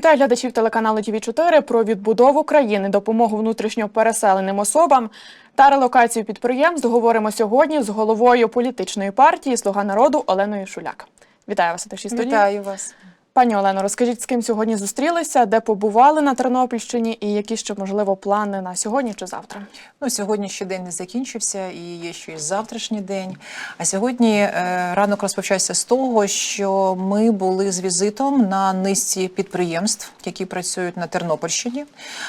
Вітаю глядачів телеканалу ТВ 4 про відбудову країни, допомогу внутрішньо переселеним особам та релокацію підприємств. Говоримо сьогодні з головою політичної партії Слуга народу Оленою Шуляк. Вітаю вас у нашій студії. Вітаю вас. Пані Олено, розкажіть, з ким сьогодні зустрілися, де побували на Тернопільщині, і які ще можливо плани на сьогодні чи завтра? Ну, сьогодні ще день не закінчився, і є ще й завтрашній день. А сьогодні е, ранок розпочався з того, що ми були з візитом на низці підприємств, які працюють на Тернопільщині.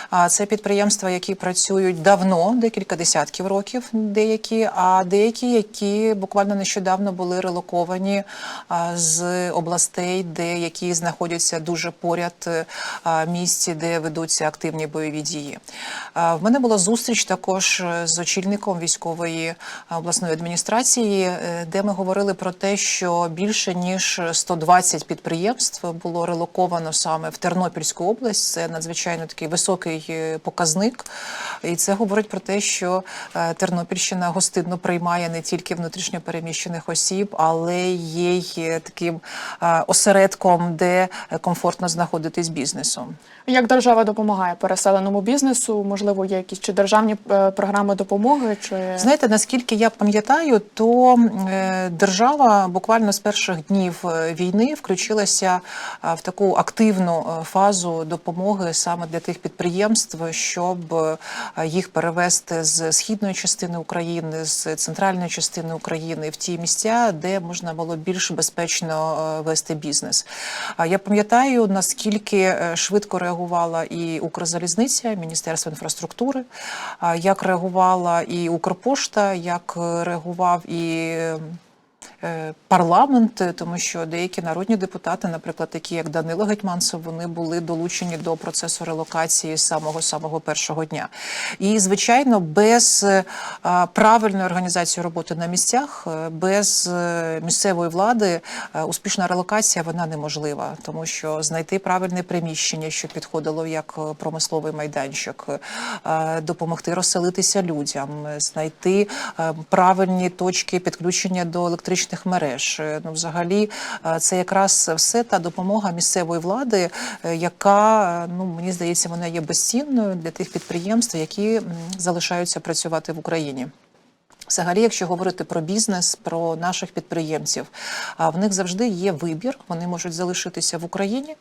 А це підприємства, які працюють давно, декілька десятків років, деякі, а деякі, які буквально нещодавно були релоковані з областей, де які знаходяться дуже поряд е, місці, де ведуться активні бойові дії. В мене була зустріч також е, з очільником військової обласної адміністрації, е, де ми говорили про те, що більше ніж 120 підприємств було релоковано саме в Тернопільську область. Це надзвичайно такий високий е, показник, і це говорить про те, що е, Тернопільщина гостинно приймає не тільки внутрішньопереміщених осіб, але є е, таким е, осередком, де е, комфортно знаходитись бізнесу. Як держава допомагає переселеному бізнесу? Можливо, є якісь чи державні е, програми допомоги, чи Знаєте, наскільки я пам'ятаю, то е, держава буквально з перших днів війни включилася в таку активну фазу допомоги саме для тих підприємств, щоб їх перевести з східної частини України, з центральної частини України в ті місця, де можна було більш безпечно вести бізнес. Я пам'ятаю, наскільки е, швидко реагувала і Укрзалізниця, Міністерство інфраструктури, як реагувала і Укрпошта, як е, реагував і. Е, Парламент, е, тому що деякі народні депутати, наприклад, такі як Данило Гетьманцев, вони були долучені до процесу релокації самого самого першого дня. І звичайно, без е, правильної організації роботи на місцях, без місцевої влади успішна релокація вона неможлива, тому що знайти правильне приміщення, що підходило як промисловий майданчик, допомогти розселитися людям, знайти правильні точки підключення до електричних мереж. Е, Ну, взагалі, е, це якраз все та допомога місцевої влади, е, яка ну мені здається, вона є безцінною для тих підприємств, які залишаються працювати в Україні. Взагалі, якщо говорити про бізнес, про наших підприємців, в них завжди є вибір. Вони можуть залишитися в Україні,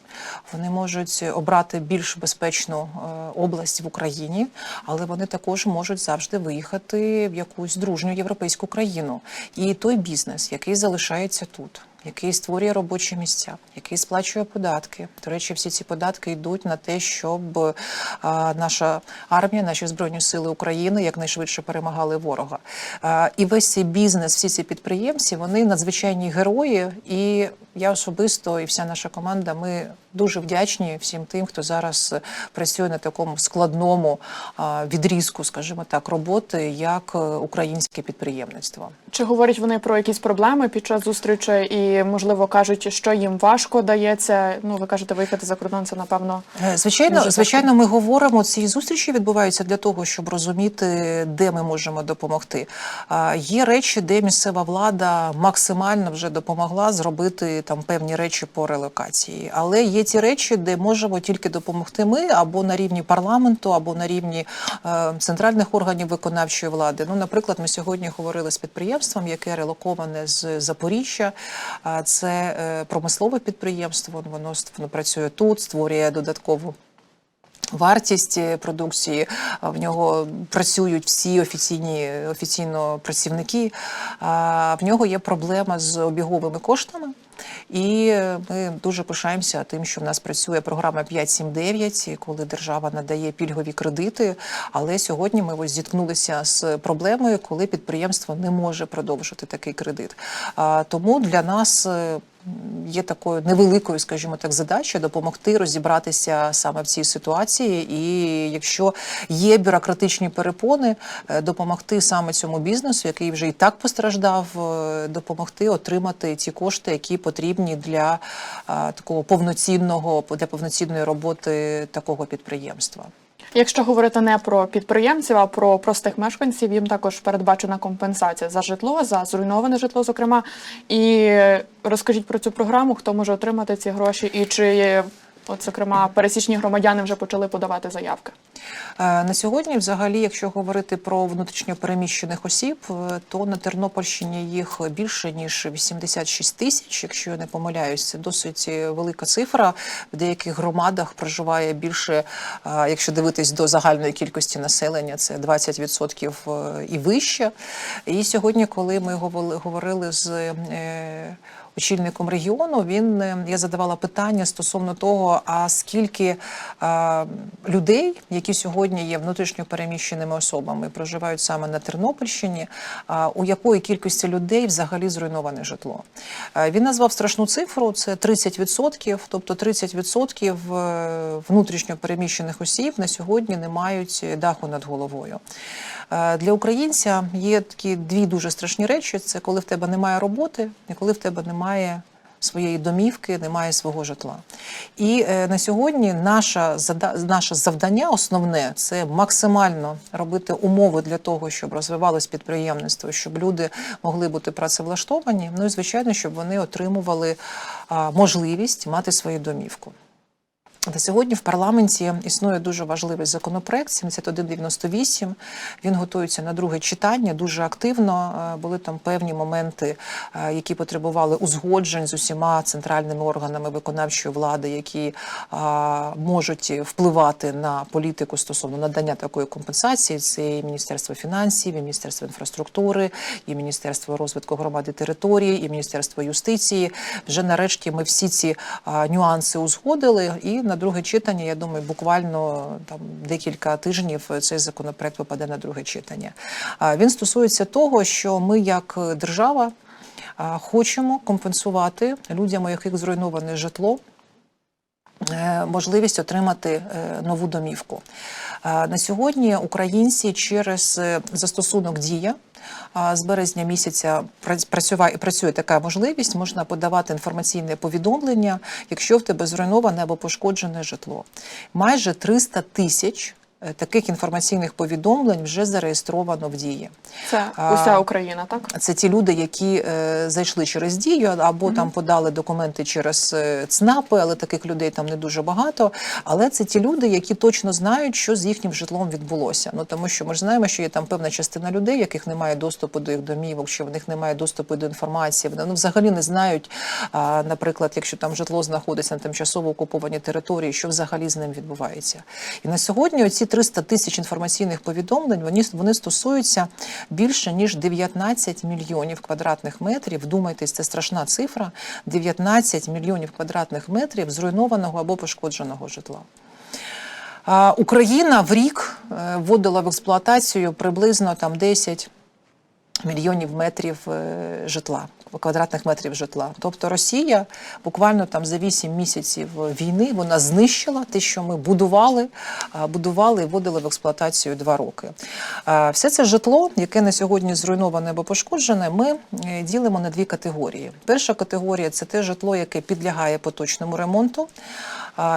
вони можуть обрати більш безпечну е, область в Україні, але вони також можуть завжди виїхати в якусь дружню європейську країну. І той бізнес, який залишається тут. Який створює робочі місця, який сплачує податки. До речі, всі ці податки йдуть на те, щоб а, наша армія, наші збройні сили України якнайшвидше перемагали ворога. А, і весь цей бізнес, всі ці підприємці, вони надзвичайні герої. І я особисто і вся наша команда. Ми дуже вдячні всім тим, хто зараз працює на такому складному а, відрізку, скажімо так, роботи, як е, українське підприємництво. чи говорять вони про якісь проблеми під час зустрічі, і можливо кажуть, що їм важко дається? Ну, ви кажете, виїхати за кордон, це напевно Е, Звичайно, звичайно, ми говоримо. Ці зустрічі відбуваються для того, щоб розуміти, де ми можемо допомогти. Є речі, де місцева влада максимально вже допомогла зробити там певні речі по релокації. Але є ті речі, де можемо тільки допомогти ми або на рівні парламенту, або на рівні е, центральних органів виконавчої влади. Ну, наприклад, ми сьогодні говорили з підприємством, яке релоковане з Запоріжжя. Це е, промислове підприємство. Воно воно працює тут, створює додаткову. Вартість е, продукції в нього працюють всі офіційні офіційно працівники. В нього є проблема з обіговими коштами. І е, ми дуже пишаємося тим, що в нас працює програма 5.7.9, коли держава надає пільгові кредити. Але сьогодні ми ось зіткнулися з проблемою, коли підприємство не може продовжити такий кредит. Тому для нас. Е, Є такою невеликою, скажімо так, задачею допомогти розібратися саме в цій ситуації, і якщо є бюрократичні перепони, е, допомогти саме цьому бізнесу, який вже і так постраждав, е, допомогти отримати ті кошти, які потрібні для такого повноцінного для повноцінної роботи такого підприємства. Якщо говорити не про підприємців, а про простих мешканців, їм також передбачена компенсація за житло, за зруйноване житло, зокрема. І розкажіть про цю програму, хто може отримати ці гроші, і чи От, зокрема, пересічні громадяни вже почали подавати заявки. Е, На сьогодні, взагалі, якщо говорити про внутрішньопереміщених осіб, е, то на Тернопільщині їх більше ніж 86 тисяч. Якщо я не помиляюсь, це досить велика цифра. В деяких громадах проживає більше, е, якщо дивитись до загальної кількості населення, це 20% і вище. І сьогодні, коли ми говорили- з очільником регіону, він е, я задавала питання стосовно того, а скільки е, людей, які сьогодні є внутрішньо переміщеними особами, проживають саме на Тернопільщині, а у якої кількості людей взагалі зруйноване житло. Е, Він назвав страшну цифру: це 30%, тобто 30% е, внутрішньо переміщених осіб на сьогодні не мають даху над головою. Для українця є такі дві дуже страшні речі: це коли в тебе немає роботи, і коли в тебе немає своєї домівки, немає свого житла. І е, на сьогодні наша наше завдання основне це максимально робити умови для того, щоб розвивалось підприємництво, щоб люди могли бути працевлаштовані. Ну і звичайно, щоб вони отримували е, можливість мати свою домівку. На сьогодні в парламенті існує дуже важливий законопроект 7198. Він готується на друге читання дуже активно. Е, Були там певні моменти, е, які потребували узгоджень з усіма центральними органами виконавчої влади, які а, можуть впливати на політику стосовно надання такої компенсації. Це і Міністерство фінансів, і Міністерство інфраструктури, і Міністерство розвитку громади території, і Міністерство юстиції. Вже нарешті ми всі ці нюанси узгодили. І на друге читання, я думаю, буквально там декілька тижнів цей законопроект попаде на друге читання. Він стосується того, що ми, як держава, хочемо компенсувати людям, у яких зруйноване житло. Е, Можливість отримати е, нову домівку Е, на сьогодні. Українці через застосунок дія з березня місяця працює, працює така можливість. Можна подавати інформаційне повідомлення, якщо в тебе зруйноване або пошкоджене житло. Майже 300 тисяч таких інформаційних повідомлень вже зареєстровано в дії. Це уся Україна, так? Це ті люди, які е, зайшли через дію, або там подали документи через е, ЦНАПи, але таких людей там не дуже багато. Але це ті люди, які точно знають, що з їхнім житлом відбулося. Ну тому що ми ж знаємо, що є там певна частина людей, яких немає доступу до їх домівок, що в них немає доступу до інформації. Вони ну, взагалі не знають, наприклад, якщо там житло знаходиться на тимчасово окупованій території, що взагалі з ним відбувається. І на сьогодні оці 300 тисяч інформаційних повідомлень вони, вони стосуються більше ніж 19 мільйонів квадратних метрів. Вдумайтесь, це страшна цифра: 19 мільйонів квадратних метрів зруйнованого або пошкодженого житла. Україна в рік е, вводила в експлуатацію приблизно там 10 мільйонів метрів е, житла, квадратних метрів житла. Тобто Росія буквально там за 8 місяців війни вона знищила те, що ми будували, будували і вводили в експлуатацію два роки. Все це житло, яке на сьогодні зруйноване або пошкоджене, ми е, ділимо на дві категорії. Перша категорія це те житло, яке підлягає поточному ремонту.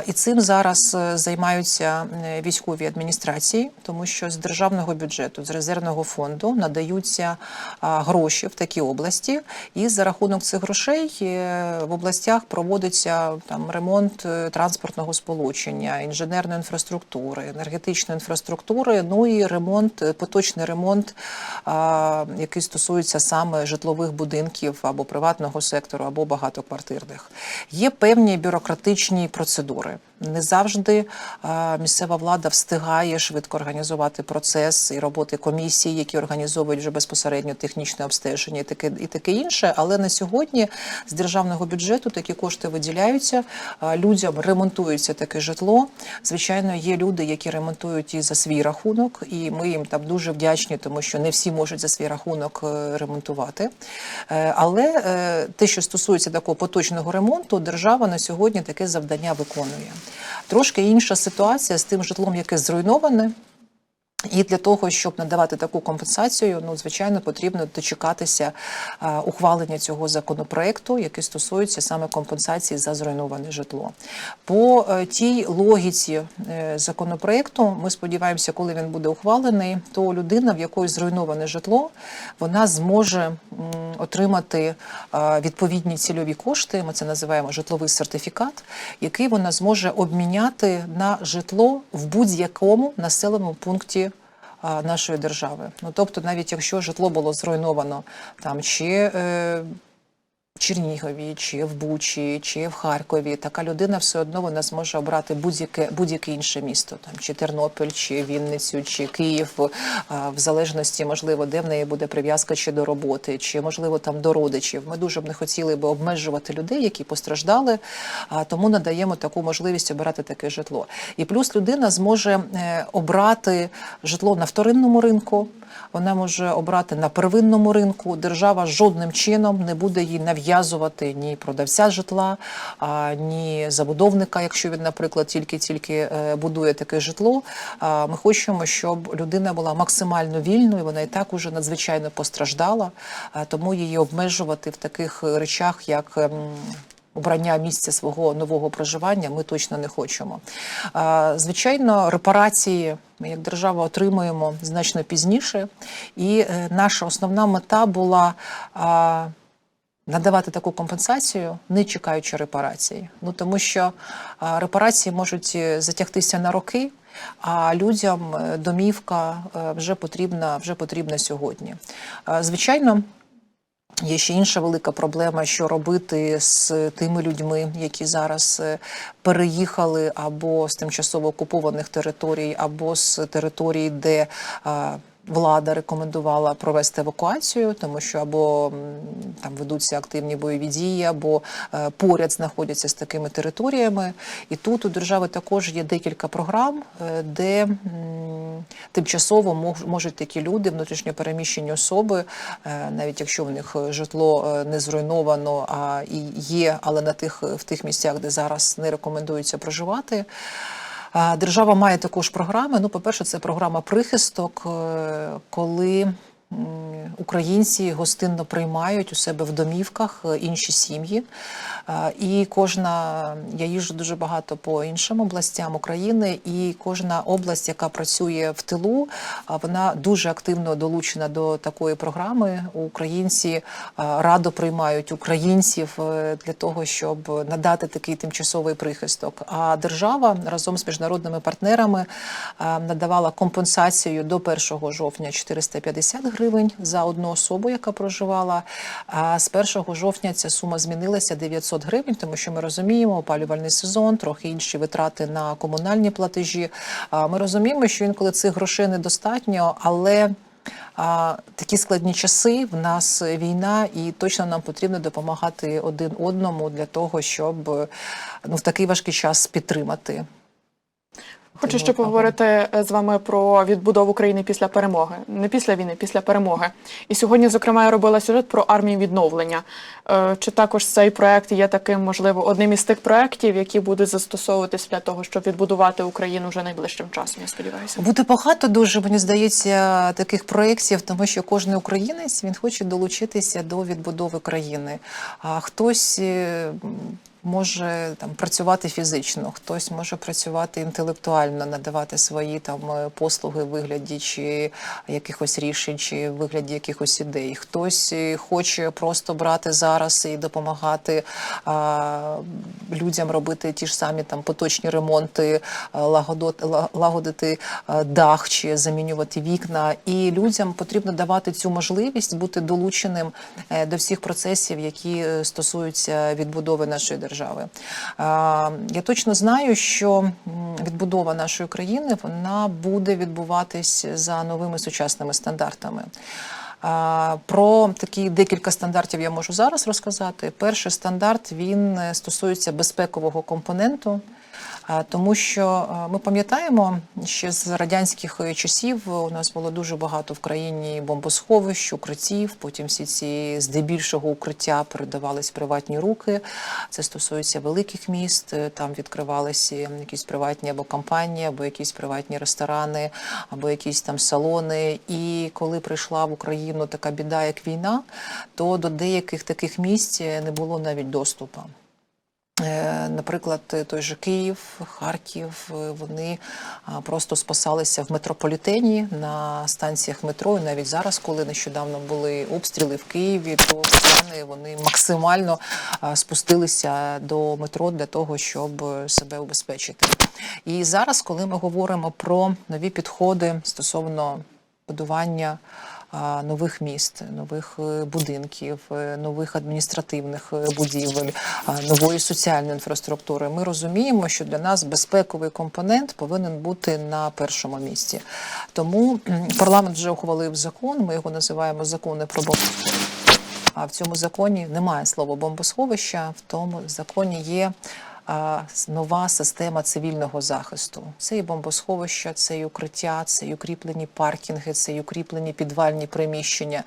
І цим зараз е, займаються військові адміністрації, тому що з державного бюджету, з резервного фонду надаються гроші в такі області, і за рахунок цих грошей е, в областях проводиться там ремонт е, транспортного сполучення, інженерної інфраструктури, енергетичної інфраструктури, ну і ремонт, е, поточний ремонт, який стосується саме житлових будинків або приватного сектору, або багатоквартирних. Є певні бюрократичні процедури. Не завжди місцева влада встигає швидко організувати процес і роботи комісій, які організовують вже безпосередньо технічне обстеження і таке і таке інше. Але на сьогодні з державного бюджету такі кошти виділяються. Людям ремонтується таке житло. Звичайно, є люди, які ремонтують і за свій рахунок, і ми їм там дуже вдячні, тому що не всі можуть за свій рахунок е, ремонтувати. Е, Але е, те, що стосується такого поточного ремонту, держава на сьогодні таке завдання виконує. Трошки інша ситуація з тим житлом, яке зруйноване. І для того, щоб надавати таку компенсацію, ну звичайно, потрібно дочекатися ухвалення цього законопроекту, який стосується саме компенсації за зруйноване житло. По е, тій логіці е, законопроекту, ми сподіваємося, коли він буде ухвалений, то людина, в якої зруйноване житло, вона зможе отримати відповідні цільові кошти. Ми це називаємо житловий сертифікат, який вона зможе обміняти на житло в будь-якому населеному пункті нашої держави. Ну тобто, навіть якщо житло було зруйновано там чи е, Чернігові, чи в Бучі, чи в Харкові, така людина все одно вона зможе обрати будь-яке будь-яке інше місто, там чи Тернопіль, чи Вінницю, чи Київ, в залежності, можливо, де в неї буде прив'язка чи до роботи, чи можливо там до родичів. Ми дуже б не хотіли би обмежувати людей, які постраждали, а тому надаємо таку можливість обирати таке житло. І плюс людина зможе е, обрати житло на вторинному ринку. Вона може обрати на первинному ринку. Держава жодним чином не буде їй нав'язувати ні продавця житла, ні забудовника, якщо він, наприклад, тільки-тільки е, будує таке житло. Ми хочемо, щоб людина була максимально вільною. Вона і так уже надзвичайно постраждала, тому її обмежувати в таких речах, як. ем, Обрання місця свого нового проживання ми точно не хочемо. Звичайно, репарації ми як держава отримуємо значно пізніше, і е, наша основна мета була. Надавати таку компенсацію, не чекаючи репарацій. Ну тому що репарації можуть е, затягтися на роки, а людям е, домівка е, вже потрібна, вже потрібна сьогодні. Звичайно, Є ще інша велика проблема, що робити з тими людьми, які зараз переїхали або з тимчасово окупованих територій, або з територій, де влада рекомендувала провести евакуацію, тому що або там ведуться активні бойові дії, або е, поряд знаходяться з такими територіями. І тут у держави також є декілька програм, е, де тимчасово мож- можуть такі люди, внутрішньопереміщені особи, е, навіть якщо в них житло не зруйновано, а і є, але на тих в тих місцях, де зараз не рекомендується проживати. Держава має також програми. Ну, по-перше, це програма прихисток, е, коли українці гостинно приймають у себе в домівках е, інші сім'ї. І кожна, я їжджу дуже багато по іншим областям України, і кожна область, яка працює в тилу, вона дуже активно долучена до такої програми. Українці радо приймають українців е, для того, щоб надати такий тимчасовий прихисток. А держава разом з міжнародними партнерами надавала компенсацію до 1 жовтня 450 гривень за одну особу, яка проживала. А з 1 жовтня ця сума змінилася 900 гривень, тому що ми розуміємо, опалювальний сезон, трохи інші витрати на комунальні платежі. Ми розуміємо, що інколи цих грошей недостатньо, але такі складні часи в нас війна, і точно нам потрібно допомагати один одному для того, щоб ну в такий важкий час підтримати. Хочу ще поговорити е, з вами про відбудову країни після перемоги, не після війни, після перемоги. І сьогодні, зокрема, я робила сюжет про армію відновлення. Е, Чи також цей проект є таким, можливо, одним із тих проєктів, які будуть застосовуватись для того, щоб відбудувати Україну вже найближчим часом? Я сподіваюся. Буде багато дуже, мені здається, таких проєктів, тому що кожен українець він хоче долучитися до відбудови країни. А хтось. Е, Може там працювати фізично, хтось може працювати інтелектуально, надавати свої там е, послуги в вигляді чи якихось рішень, чи в вигляді якихось ідей. Хтось е, хоче просто брати зараз і допомагати а, людям робити ті ж самі там поточні ремонти, а, лагодити дах чи замінювати вікна. І людям потрібно давати цю можливість бути долученим е, до всіх процесів, які е, стосуються відбудови нашої держави. А, Я точно знаю, що відбудова нашої країни вона буде відбуватись за новими сучасними стандартами. Про такі декілька стандартів я можу зараз розказати. Перший стандарт він е, стосується безпекового компоненту. А, Тому що е, ми пам'ятаємо, ще з радянських е, часів у нас було дуже багато в країні бомбосховищ, укриттів. Потім всі ці здебільшого укриття передавались в приватні руки. Це стосується великих міст. е, Там відкривалися якісь приватні або компанії, або якісь приватні ресторани, або якісь там салони. І коли прийшла в Україну така біда, як війна, то до деяких таких місць не було навіть доступу. Е, Наприклад, той же Київ, Харків, е, вони просто спасалися в метрополітені на станціях метро. І навіть зараз, коли нещодавно були обстріли в Києві, то кияни вони максимально спустилися до метро для того, щоб е, себе убезпечити. І зараз, коли ми говоримо про нові підходи стосовно будування нових міст, нових е, будинків, е, нових адміністративних е, будівель, нової соціальної інфраструктури. Ми розуміємо, що для нас безпековий компонент повинен бути на першому місці. Тому парламент вже ухвалив закон. Ми його називаємо закони про бомбосховища. А в цьому законі немає слова бомбосховища. В тому законі є нова система цивільного захисту. Це і бомбосховища, це і укриття, це і укріплені паркінги, це і укріплені підвальні приміщення.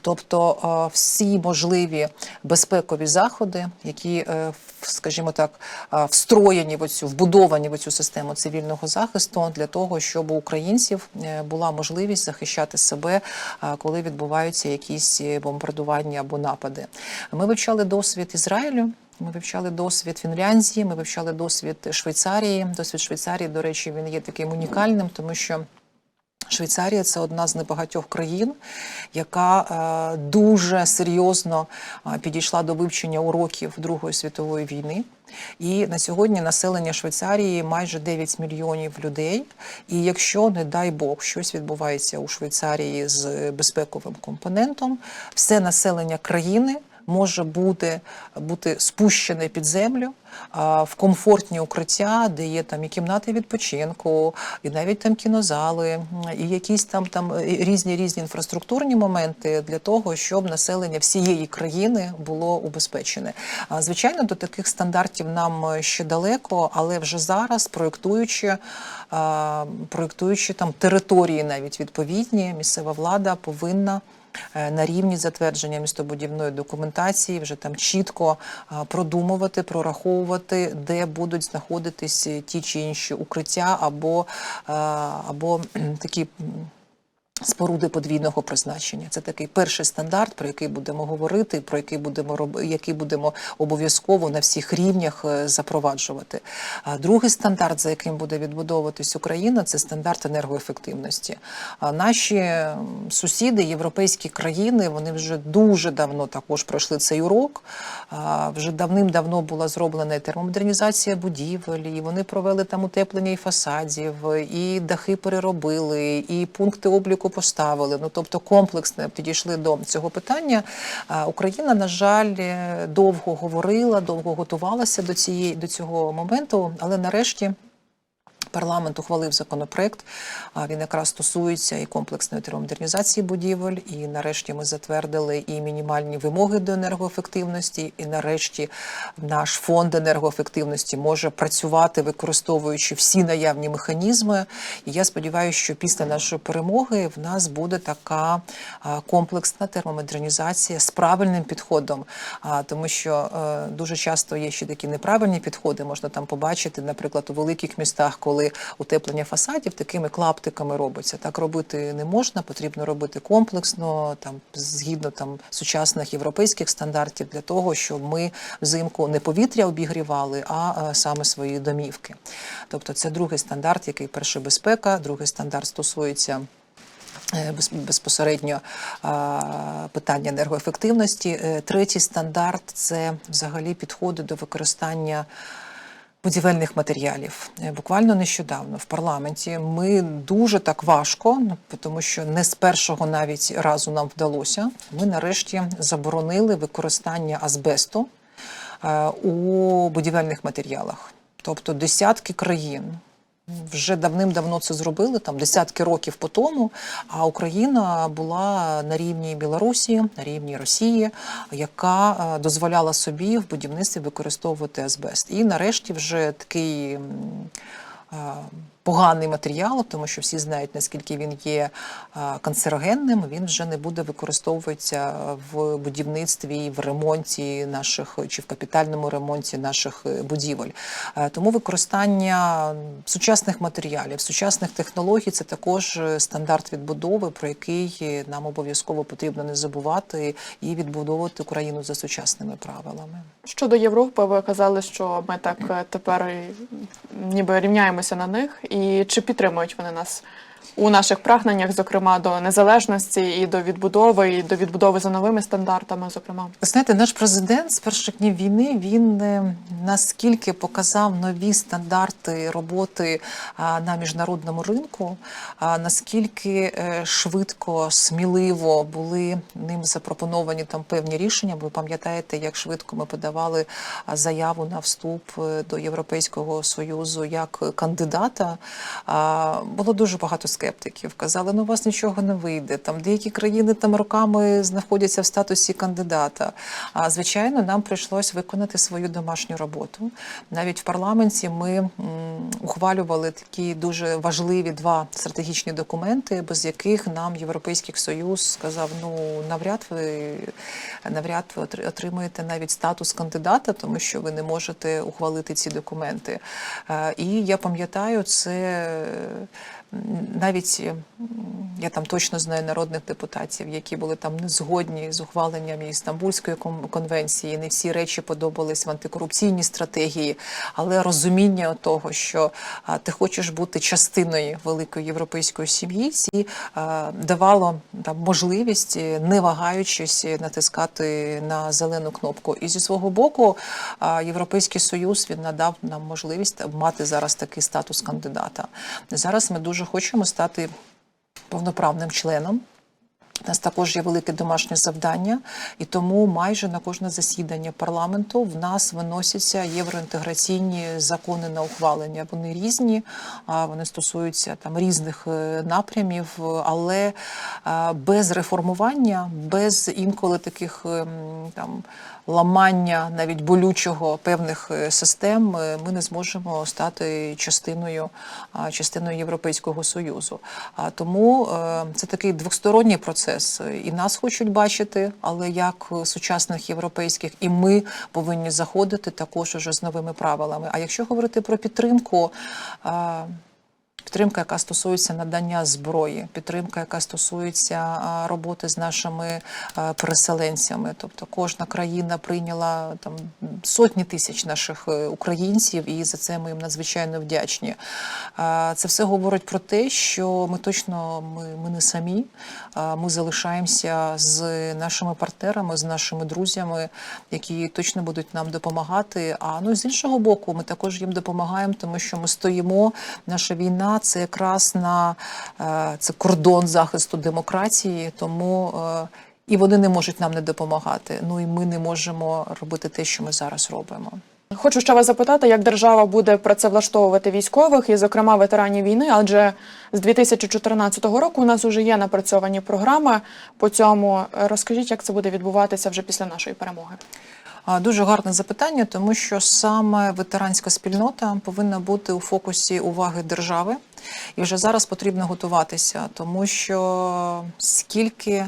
Тобто всі можливі безпекові заходи, які, е, скажімо так, встроєні в цю вбудовані в цю систему цивільного захисту для того, щоб у українців е, була можливість захищати себе, коли відбуваються якісь е, бомбардування або напади. Ми вивчали досвід Ізраїлю. Ми вивчали досвід Фінляндії, ми вивчали досвід Швейцарії. Досвід Швейцарії, до речі, він є таким унікальним, тому що. Швейцарія це одна з небагатьох країн, яка е, дуже серйозно е, підійшла до вивчення уроків Другої світової війни. І на сьогодні населення Швейцарії майже 9 мільйонів людей. І якщо, не дай Бог, щось відбувається у Швейцарії з безпековим компонентом, все населення країни може бути, бути спущене під землю в комфортні укриття, де є там і кімнати відпочинку, і навіть там кінозали, і якісь там там е, різні різні інфраструктурні моменти для того, щоб населення всієї країни було убезпечене. Звичайно, до таких стандартів нам е, ще далеко, але вже зараз проєктуючи, проєктуючи там території навіть відповідні, місцева влада повинна на рівні затвердження містобудівної документації вже там чітко продумувати, прораховувати, де будуть знаходитись ті чи інші укриття або, або м, такі. Споруди подвійного призначення це такий перший стандарт, про який будемо говорити, про який будемо роб... який будемо обов'язково на всіх рівнях е, запроваджувати. А другий стандарт, за яким буде відбудовуватись Україна, це стандарт енергоефективності. А наші сусіди, європейські країни, вони вже дуже давно також пройшли цей урок. Вже давним-давно була зроблена термомодернізація будівель, і вони провели там утеплення і фасадів, і дахи переробили, і пункти обліку поставили. Ну тобто комплексно підійшли до цього питання. Україна, на жаль, е, довго говорила, довго готувалася до цієї до цього моменту, але нарешті. Парламент ухвалив законопроект. Він якраз стосується і комплексної термомодернізації будівель. І нарешті ми затвердили і мінімальні вимоги до енергоефективності. І нарешті наш фонд енергоефективності може працювати, використовуючи всі наявні механізми. І я сподіваюся, що після нашої перемоги в нас буде така комплексна термомодернізація з правильним підходом. А, Тому що е, дуже часто є ще такі неправильні підходи. Можна там побачити, наприклад, у великих містах, коли утеплення фасадів такими клаптиками робиться. Так робити не можна, потрібно робити комплексно, там згідно там сучасних європейських стандартів, для того, щоб ми взимку не повітря обігрівали, а е, саме свої домівки. Тобто, це другий стандарт, який перший безпека, другий стандарт стосується. е, без- Безпосередньо питання енергоефективності. Е, Третій стандарт це взагалі підходи до використання будівельних матеріалів. Е, Буквально нещодавно в парламенті ми дуже так важко, ну, тому що не з першого навіть разу нам вдалося. Ми нарешті заборонили використання азбесту е, у будівельних матеріалах. Тобто десятки країн вже давним-давно це зробили, там десятки років по тому. А Україна була на рівні Білорусі, на рівні Росії, яка е, дозволяла собі в будівництві використовувати азбест. І нарешті вже такий. Поганий матеріал, тому що всі знають, наскільки він є е, канцерогенним, він вже не буде використовуватися в будівництві, в ремонті наших чи в капітальному ремонті наших е, будівель. Е, Тому використання сучасних матеріалів, сучасних технологій це також стандарт відбудови, про який нам обов'язково потрібно не забувати і відбудовувати Україну за сучасними правилами. Щодо Європи, ви казали, що ми так тепер ніби рівняємося на них. І чи підтримують вони нас у наших прагненнях, зокрема до незалежності і до відбудови, і до відбудови за новими стандартами, зокрема? Знаєте, наш президент з перших днів війни він е, наскільки показав нові стандарти роботи на міжнародному ринку, а, наскільки е, швидко, сміливо були ним запропоновані там певні рішення. Ви пам'ятаєте, як швидко ми подавали заяву на вступ е, до Європейського союзу як кандидата. Було дуже багато скептиків. Казали, ну у вас нічого не вийде. Там деякі країни там роками знаходяться в статусі кандидата. А звичайно, нам прийшлось виконати свою домашню роботу. Навіть в парламенті ми ухвалювали такі дуже важливі два стратегічні документи, без яких нам Європейський Союз сказав: ну навряд ви навряд ви отри- отримуєте навіть статус кандидата, тому що ви не можете ухвалити ці документи. Е, І я пам'ятаю, це навіть я там точно знаю народних депутатів, які були там не згодні з ухваленням Істамбульської кон- конвенції. Не всі речі подобались в антикорупційній стратегії, але розуміння того, що ти хочеш бути частиною великої європейської сім'ї, ці давало там можливість, е, не вагаючись, е, натискати на зелену кнопку. І зі свого боку, Європейський Союз він надав нам можливість мати зараз такий статус кандидата. Зараз ми дуже хочемо стати повноправним членом. У нас також є велике домашнє завдання, і тому майже на кожне засідання парламенту в нас виносяться євроінтеграційні закони на ухвалення. Вони різні, вони стосуються там різних е, напрямів, але е, без реформування, без інколи таких ем, там ламання навіть болючого певних е, систем, е, ми не зможемо стати частиною, частиною Європейського союзу. Тому е, це такий двосторонній процес. І нас хочуть бачити, але як сучасних європейських, і ми повинні заходити також уже з новими правилами. А якщо говорити про підтримку. Підтримка, яка стосується надання зброї, підтримка, яка стосується роботи з нашими переселенцями. Тобто кожна країна прийняла там сотні тисяч наших е, українців, і за це ми їм надзвичайно вдячні. Це все говорить про те, що ми точно ми, ми не самі. Ми залишаємося з нашими партнерами, з нашими друзями, які точно будуть нам допомагати. А ну з іншого боку, ми також їм допомагаємо, тому що ми стоїмо. Наша війна це якраз на е, це кордон захисту демократії, тому. е, І вони не можуть нам не допомагати. Ну і ми не можемо робити те, що ми зараз робимо. Хочу ще вас запитати, як держава буде працевлаштовувати військових, і, зокрема, ветеранів війни, адже з 2014 року у нас вже є напрацьовані програми по цьому. Розкажіть, як це буде відбуватися вже після нашої перемоги? Дуже гарне запитання, тому що саме ветеранська спільнота повинна бути у фокусі уваги держави, і вже зараз потрібно готуватися, тому що скільки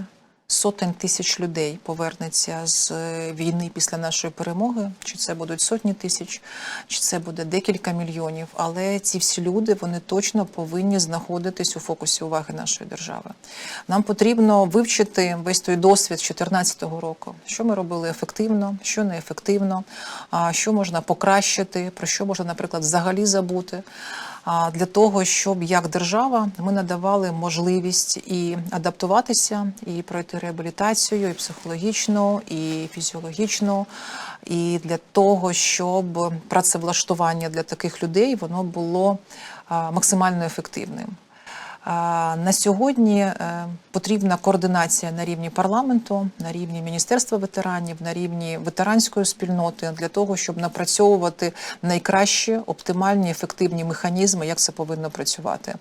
сотень тисяч людей повернеться з е, війни після нашої перемоги, чи це будуть сотні тисяч, чи це буде декілька мільйонів. Але ці всі люди вони точно повинні знаходитись у фокусі уваги нашої держави. Нам потрібно вивчити весь той досвід 2014 року, що ми робили ефективно, що неефективно, що можна покращити, про що можна, наприклад, взагалі забути. Для того, щоб як держава ми надавали можливість і адаптуватися, і пройти реабілітацію, і психологічну, і фізіологічну, і для того, щоб працевлаштування для таких людей воно було максимально ефективним. На сьогодні е, потрібна координація на рівні парламенту, на рівні Міністерства ветеранів, на рівні ветеранської спільноти для того, щоб напрацьовувати найкращі, оптимальні, ефективні механізми, як це повинно працювати.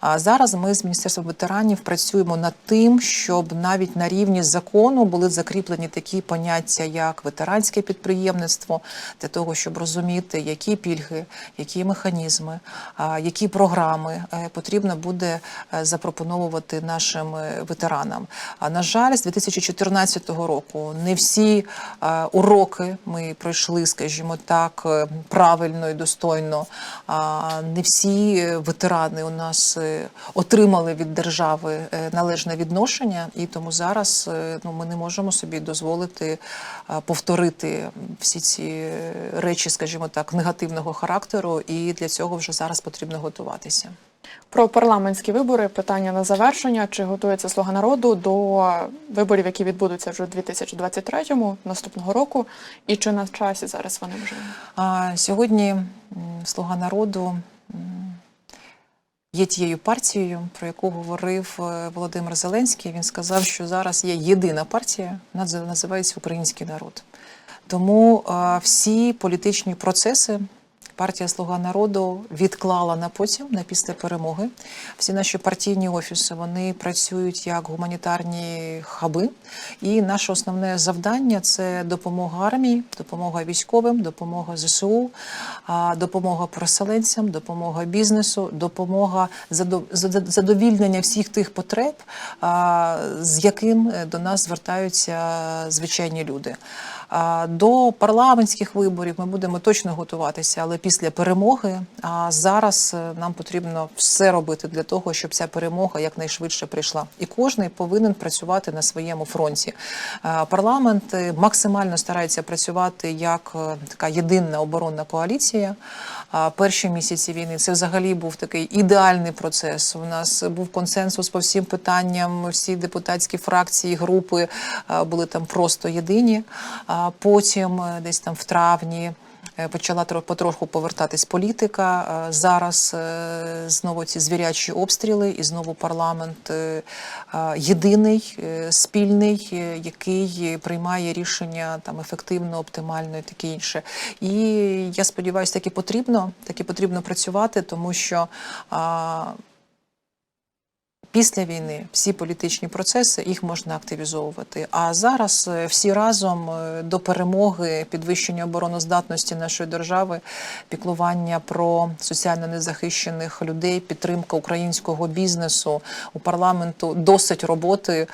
А зараз ми з Міністерством ветеранів працюємо над тим, щоб навіть на рівні закону були закріплені такі поняття, як ветеранське підприємництво, для того, щоб розуміти, які пільги, які механізми, які програми е, потрібно буде е, запропоновувати нашим е, ветеранам. А на жаль, з 2014 року не всі е, уроки ми пройшли, скажімо так, правильно і достойно. А Не всі ветерани у нас отримали від держави належне відношення, і тому зараз ну, ми не можемо собі дозволити повторити всі ці речі, скажімо так, негативного характеру, і для цього вже зараз потрібно готуватися. Про парламентські вибори питання на завершення. Чи готується Слуга народу до виборів, які відбудуться вже у 2023-му, наступного року, і чи на часі зараз вони вже? А сьогодні Слуга народу є тією партією, про яку говорив е, Володимир Зеленський. Він сказав, що зараз є єдина партія, називається Український народ. Тому всі політичні процеси. Партія Слуга народу відклала на потім, на після перемоги. Всі наші партійні офіси вони працюють як гуманітарні хаби. І наше основне завдання це допомога армії, допомога військовим, допомога ЗСУ, допомога переселенцям, допомога бізнесу, допомога задо- задовільнення всіх тих потреб, з яким е, до нас звертаються звичайні люди. До парламентських виборів ми будемо точно готуватися, але після перемоги. А зараз е, нам потрібно все робити для того, щоб ця перемога якнайшвидше прийшла. І кожен повинен працювати на своєму фронті. Парламент е, максимально старається працювати як е, така єдина оборонна коаліція. Перші місяці війни це взагалі був такий ідеальний процес. У нас був консенсус по всім питанням. Всі депутатські фракції, групи були там просто єдині. А потім, е, десь там в травні. е, Почала тро- потроху повертатись політика. Е, Зараз знову ці звірячі обстріли, і знову парламент єдиний, спільний, який приймає рішення там ефективно, оптимально і таке інше. І я сподіваюся, так і потрібно, так і потрібно працювати, тому що. Після війни всі політичні процеси їх можна активізовувати. А зараз е, всі разом е, до перемоги, підвищення обороноздатності нашої держави, піклування про соціально незахищених людей, підтримка українського бізнесу у парламенту досить роботи,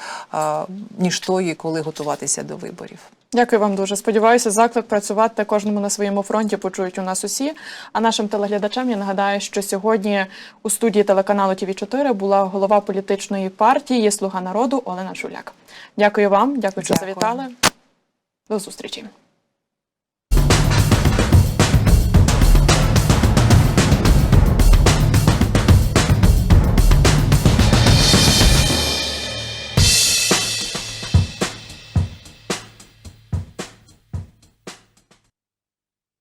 ніж тої, коли готуватися до виборів. Дякую вам дуже. Сподіваюся, заклик працювати кожному на своєму фронті почують у нас усі. А нашим телеглядачам я нагадаю, що сьогодні у студії телеканалу ТВ 4 була голова політичної партії Слуга народу Олена Шуляк. Дякую вам, дякую, що Дякую. завітали. До зустрічі.